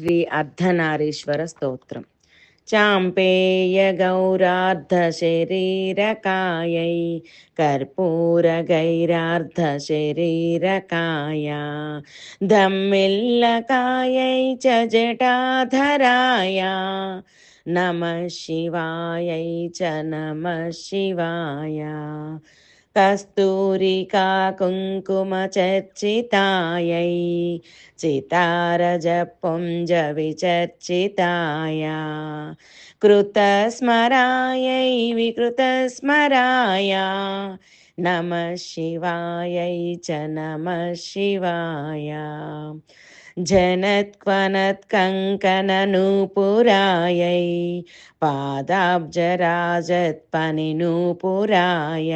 శ్రీ అర్ధనారీశ్వర స్తోత్రం. చాంపేయ గౌరార్ధ శరీరకాయై కర్పూర గైరార్ధ శరీరకాయ. ధమ్మిల్లకాయై చ జటాధరాయ నమ శివాయై చ నమ శివాయ కస్తూరికా కుంకుమ చర్చితాయై చితారజపుంజ విచర్చితాయ. కృతస్మరాయై వికృతస్మరాయ నమ శివాయై చ నమ శివాయ जनत्क्वनत्कङ्कननूपुरायै पादाब्जराजत्पनिनूपुराय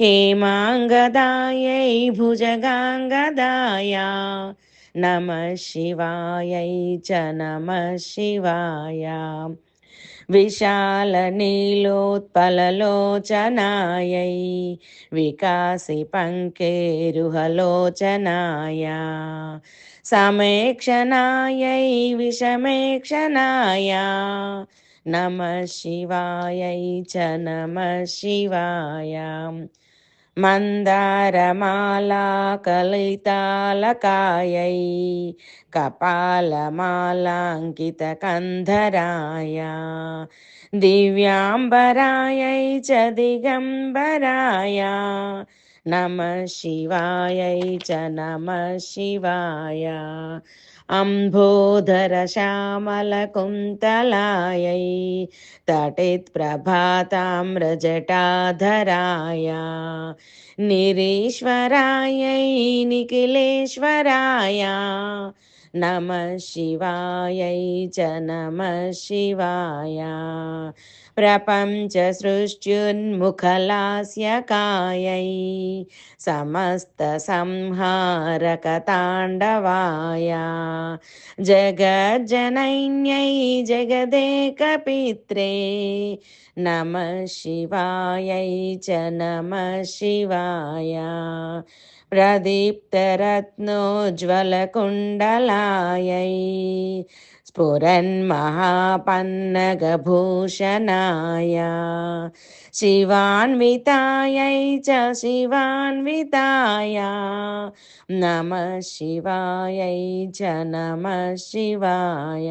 हेमाङ्गदायै भुजगाङ्गदाय नमः शिवायै च नमः शिवाय। विशालनीलोत्पललोचनायै विकासि पङ्केरुहलोचनाय समेक्षणायै विषमेक्षणाय नमः शिवायै च नमः शिवाय मन्दारमाला कलितालकायै कपालमालाङ्कितकन्धराय दिव्याम्बरायै च दिगम्बराय नमः शिवायै च नमः शिवाय अम्भोधरश्यामलकुन्तलायै तटित्प्रभाताम्रजटाधराय निरीश्वरायै निखिलेश्वराय नमः शिवायै च नमः शिवाय प्रपञ्चसृष्ट्युन्मुखलास्यकायै समस्तसंहारकताण्डवाय जगज्जनैन्यै जगदेकपित्रे नमः शिवायै च नमः शिवाय प्रदीप्तरत्नोज्ज्वलकुण्डलायै स्फुरन्महापन्नगभूषणाय शिवान्वितायै च शिवान्विताय। नमः शिवायै च नमः शिवाय।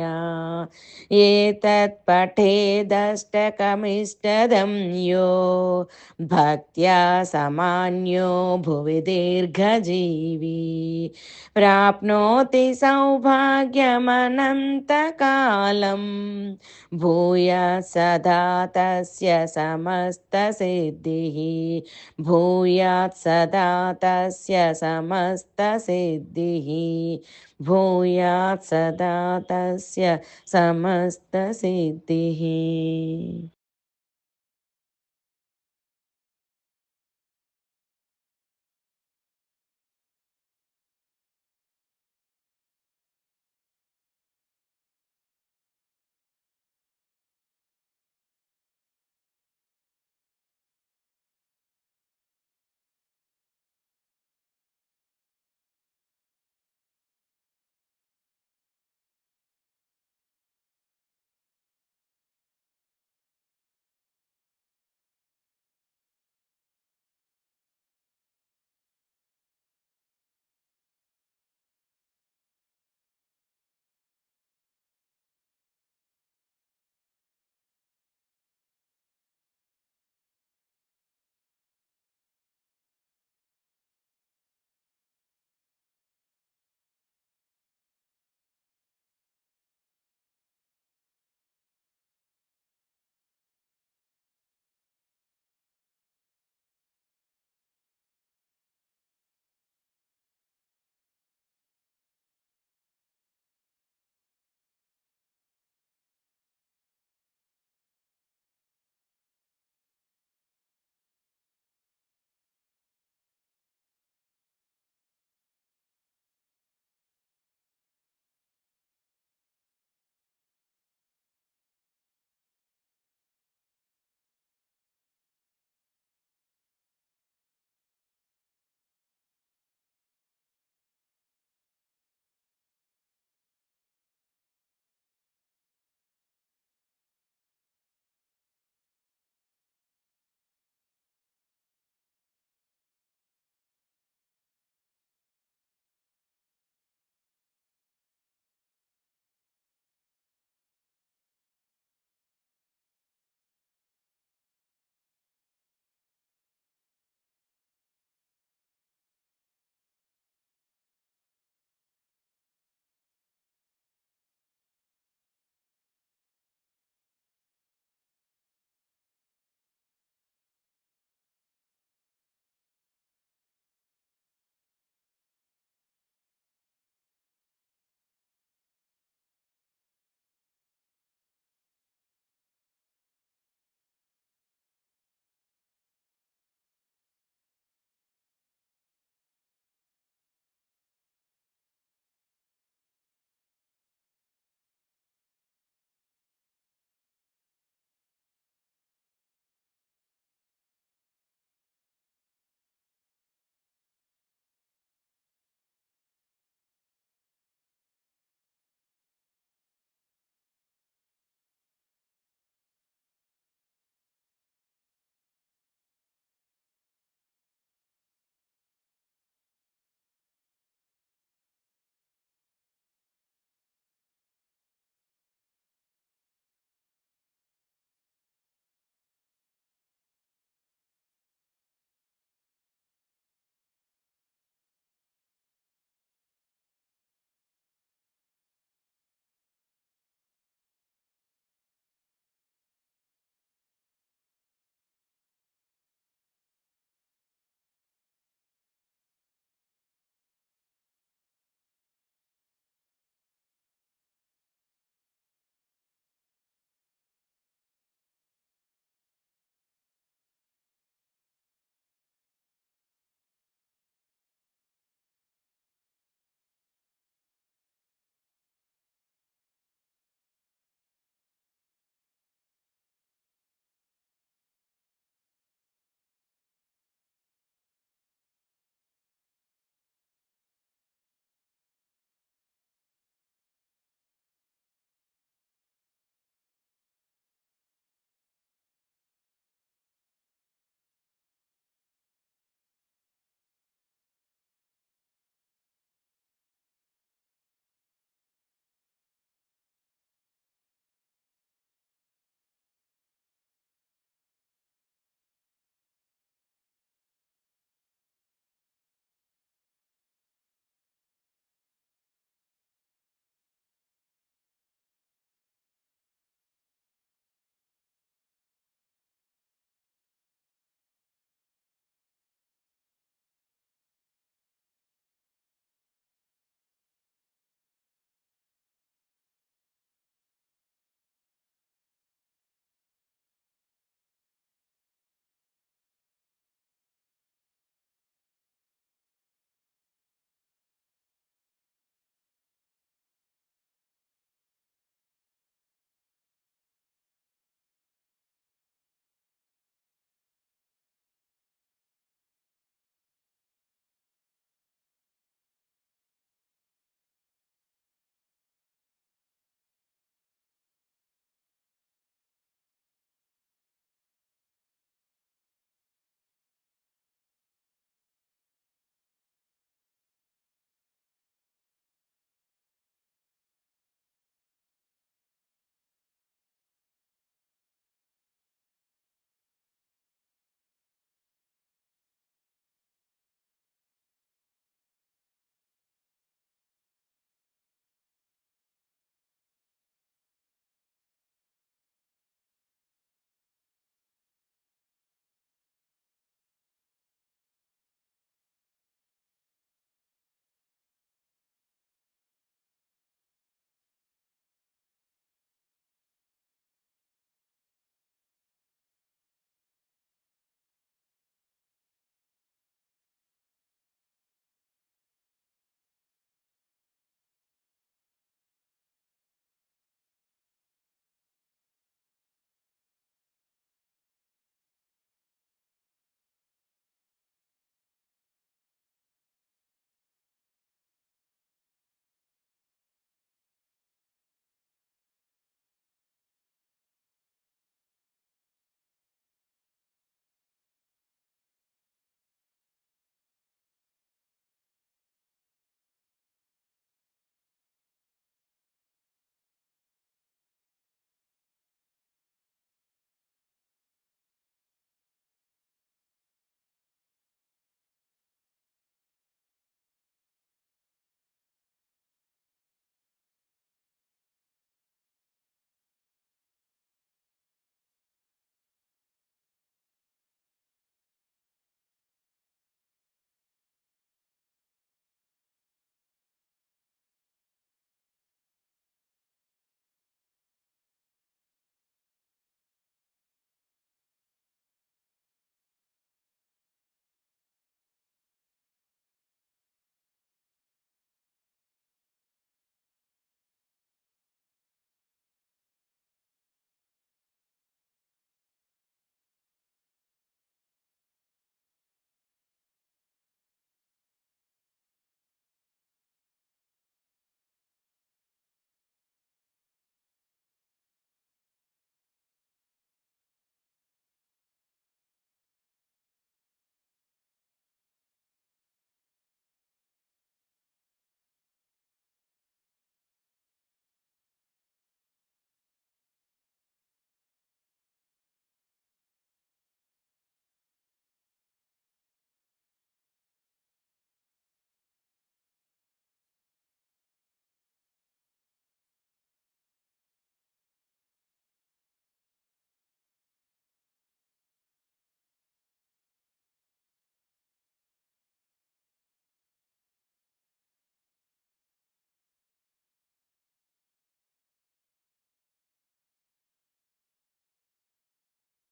एतत्पठेदष्टकमिष्टदं यो। भक्त्या समान्यो भुवि दीर्घजीवी। प्राप्नोति కాలం భూయ సదా తస్య సమస్త సిద్ధి. భూయాత్ సదా తస్య సమస్త సిద్ధి. భూయాత్ సదా తస్య సమస్త సిద్ధి.